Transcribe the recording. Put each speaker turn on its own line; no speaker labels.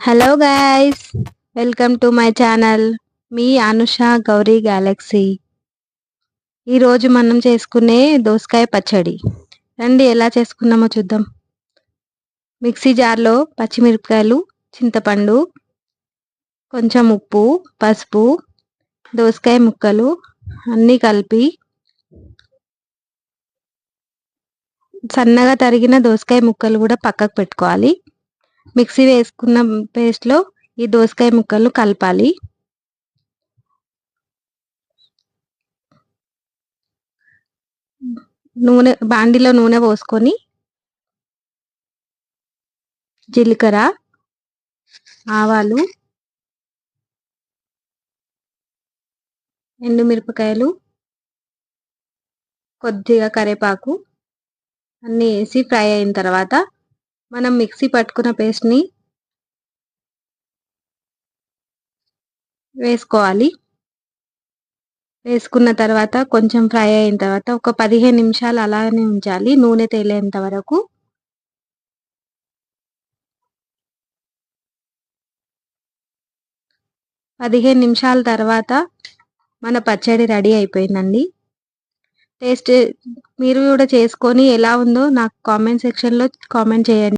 Hello guys welcome to my channel me Anusha Gowri galaxy ఈరోజు మనం చేసుకునే దోసకాయ పచ్చడి. రండి ఎలా చేసుకున్నామో చూద్దాం. మిక్సీ జార్లో పచ్చిమిరపకాయలు చింతపండు కొంచెం ఉప్పు పసుపు దోసకాయ ముక్కలు అన్నీ కలిపి సన్నగా తరిగిన దోసకాయ ముక్కలు కూడా పక్కకు పెట్టుకోవాలి. మిక్సీ వేసుకున్న పేస్ట్లో ఈ దోసకాయ ముక్కలు కలపాలి. నూనె బాండిలో నూనె పోసుకొని జీలకర్ర ఆవాలు ఎండుమిరపకాయలు కొద్దిగా కరివేపాకు అన్నీ వేసి ఫ్రై అయిన తర్వాత మనం మిక్సీ పట్టుకున్న పేస్ట్ని వేసుకోవాలి. వేసుకున్న తర్వాత కొంచెం ఫ్రై అయిన తర్వాత ఒక పదిహేను నిమిషాలు అలానే ఉంచాలి. నూనె తేలేంత వరకు. పదిహేను నిమిషాల తర్వాత మన పచ్చడి రెడీ అయిపోయిందండి. టేస్ట్ మీరు కూడా చేసుకొని ఎలా ఉందో నాకు కామెంట్ సెక్షన్లో కామెంట్ చేయండి.